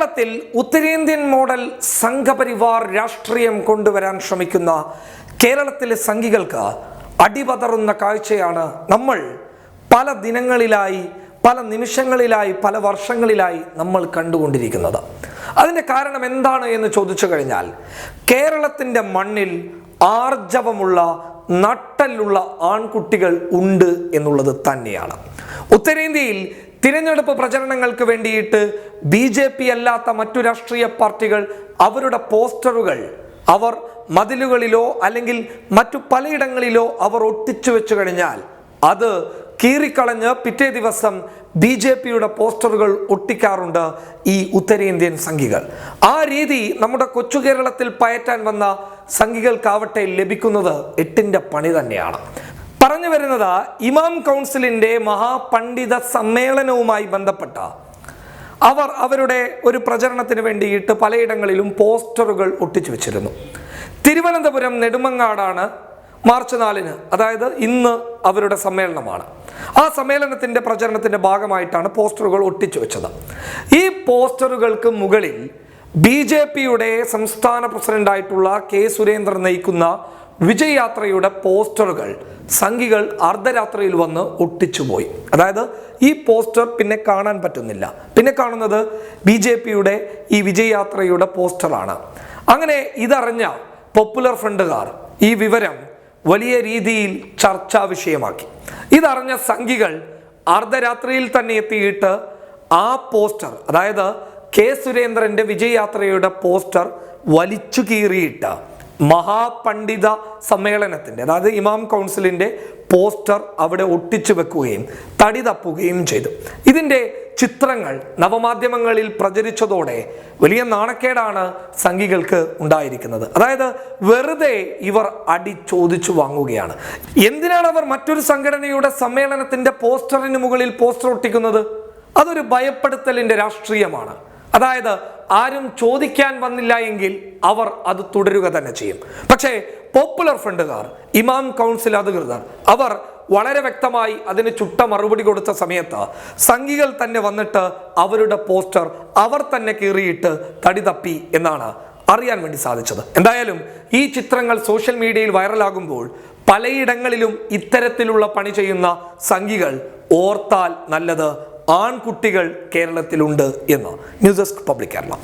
കേരളത്തിൽ ഉത്തരേന്ത്യൻ മോഡൽ സംഘപരിവാർ രാഷ്ട്രീയം കൊണ്ടുവരാൻ ശ്രമിക്കുന്ന കേരളത്തിലെ സംഘികൾക്ക് അടിപതറുന്ന കാഴ്ചയാണ് നമ്മൾ. പല ദിനങ്ങളിലായി പല നിമിഷങ്ങളിലായി പല വർഷങ്ങളിലായി നമ്മൾ കണ്ടുകൊണ്ടിരിക്കുന്നത്. അതിന്റെ കാരണം എന്താണ് എന്ന് ചോദിച്ചു കഴിഞ്ഞാൽ കേരളത്തിന്റെ മണ്ണിൽ ആർജവമുള്ള നട്ടലുള്ള ആൺകുട്ടികൾ ഉണ്ട് എന്നുള്ളത് തന്നെയാണ്. ഉത്തരേന്ത്യയിൽ തിരഞ്ഞെടുപ്പ് പ്രചരണങ്ങൾക്ക് വേണ്ടിയിട്ട് ബി ജെ പി അല്ലാത്ത മറ്റു രാഷ്ട്രീയ പാർട്ടികൾ അവരുടെ പോസ്റ്ററുകൾ അവർ മതിലുകളിലോ അല്ലെങ്കിൽ മറ്റു പലയിടങ്ങളിലോ അവർ ഒട്ടിച്ചു വെച്ചു കഴിഞ്ഞാൽ അത് കീറിക്കളഞ്ഞ് പിറ്റേ ദിവസം ബി ജെ പിയുടെ പോസ്റ്ററുകൾ ഒട്ടിക്കാറുണ്ട് ഈ ഉത്തരേന്ത്യൻ സംഘികൾ. ആ രീതി നമ്മുടെ കൊച്ചു കേരളത്തിൽ പയറ്റാൻ വന്ന സംഘികൾക്കാവട്ടെ ലഭിക്കുന്നത് എട്ടിന്റെ പണി തന്നെയാണ്. പറഞ്ഞു വരുന്നത് ഇമാം കൗൺസിലിന്റെ മഹാപണ്ഡിത സമ്മേളനവുമായി ബന്ധപ്പെട്ട അവർ അവരുടെ ഒരു പ്രചരണത്തിന് വേണ്ടിയിട്ട് പലയിടങ്ങളിലും പോസ്റ്ററുകൾ ഒട്ടിച്ചു വെച്ചിരുന്നു. തിരുവനന്തപുരം നെടുമങ്ങാടാണ് മാർച്ച് നാലിന് അതായത് ഇന്ന് അവരുടെ സമ്മേളനമാണ്. ആ സമ്മേളനത്തിന്റെ പ്രചരണത്തിന്റെ ഭാഗമായിട്ടാണ് പോസ്റ്ററുകൾ ഒട്ടിച്ചു വെച്ചത്. ഈ പോസ്റ്ററുകൾക്ക് മുകളിൽ ബി ജെ പിയുടെ സംസ്ഥാന പ്രസിഡന്റായിട്ടുള്ള കെ സുരേന്ദ്രൻ നയിക്കുന്ന വിജയ് യാത്രയുടെ പോസ്റ്ററുകൾ സംഘികൾ അർദ്ധരാത്രിയിൽ വന്ന് ഒട്ടിച്ചുപോയി. അതായത് ഈ പോസ്റ്റർ പിന്നെ കാണാൻ പറ്റുന്നില്ല. പിന്നെ കാണുന്നത് ബി ജെ പിയുടെ ഈ വിജയ് യാത്രയുടെ പോസ്റ്ററാണ്. അങ്ങനെ ഇതറിഞ്ഞ പോപ്പുലർ ഫ്രണ്ടുകാർ ഈ വിവരം വലിയ രീതിയിൽ ചർച്ചാ വിഷയമാക്കി. ഇതറിഞ്ഞ സംഘികൾ അർദ്ധരാത്രിയിൽ തന്നെ എത്തിയിട്ട് ആ പോസ്റ്റർ അതായത് കെ സുരേന്ദ്രന്റെ വിജയയാത്രയുടെ പോസ്റ്റർ വലിച്ചു കീറിയിട്ട് മഹാപണ്ഡിത സമ്മേളനത്തിന്റെ അതായത് ഇമാം കൗൺസിലിന്റെ പോസ്റ്റർ അവിടെ ഒട്ടിച്ചു വെക്കുകയും തടി തപ്പുകയും ചെയ്തു. ഇതിന്റെ ചിത്രങ്ങൾ നവമാധ്യമങ്ങളിൽ പ്രചരിച്ചതോടെ വലിയ നാണക്കേടാണ് സംഘികൾക്ക് ഉണ്ടായിരിക്കുന്നത്. അതായത് വെറുതെ ഇവർ അടി ചോദിച്ചു വാങ്ങുകയാണ്. എന്തിനാണ് അവർ മറ്റൊരു സംഘടനയുടെ സമ്മേളനത്തിന്റെ പോസ്റ്ററിന് മുകളിൽ പോസ്റ്റർ ഒട്ടിക്കുന്നത്? അതൊരു ഭയപ്പെടുത്തലിന്റെ രാഷ്ട്രീയമാണ്. അതായത് ആരും ചോദിക്കാൻ വന്നില്ല എങ്കിൽ അവർ അത് തുടരുക തന്നെ ചെയ്യും. പക്ഷേ പോപ്പുലർ ഫ്രണ്ടുകാർ ഇമാം കൗൺസിൽ അധികൃതർ അവർ വളരെ വ്യക്തമായി അതിന് ചുട്ട മറുപടി കൊടുത്ത സമയത്ത് സംഘികൾ തന്നെ വന്നിട്ട് അവരുടെ പോസ്റ്റർ അവർ തന്നെ കീറിയിട്ട് തടി തപ്പി എന്നാണ് അറിയാൻ വേണ്ടി സാധിച്ചത്. എന്തായാലും ഈ ചിത്രങ്ങൾ സോഷ്യൽ മീഡിയയിൽ വൈറലാകുമ്പോൾ പലയിടങ്ങളിലും ഇത്തരത്തിലുള്ള പണി ചെയ്യുന്ന സംഘികൾ ഓർത്താൽ നല്ലത് ആൺകുട്ടികൾ കേരളത്തിലുണ്ട് എന്ന് ന്യൂസ് ഡെസ്ക് പബ്ലിക് കേരള.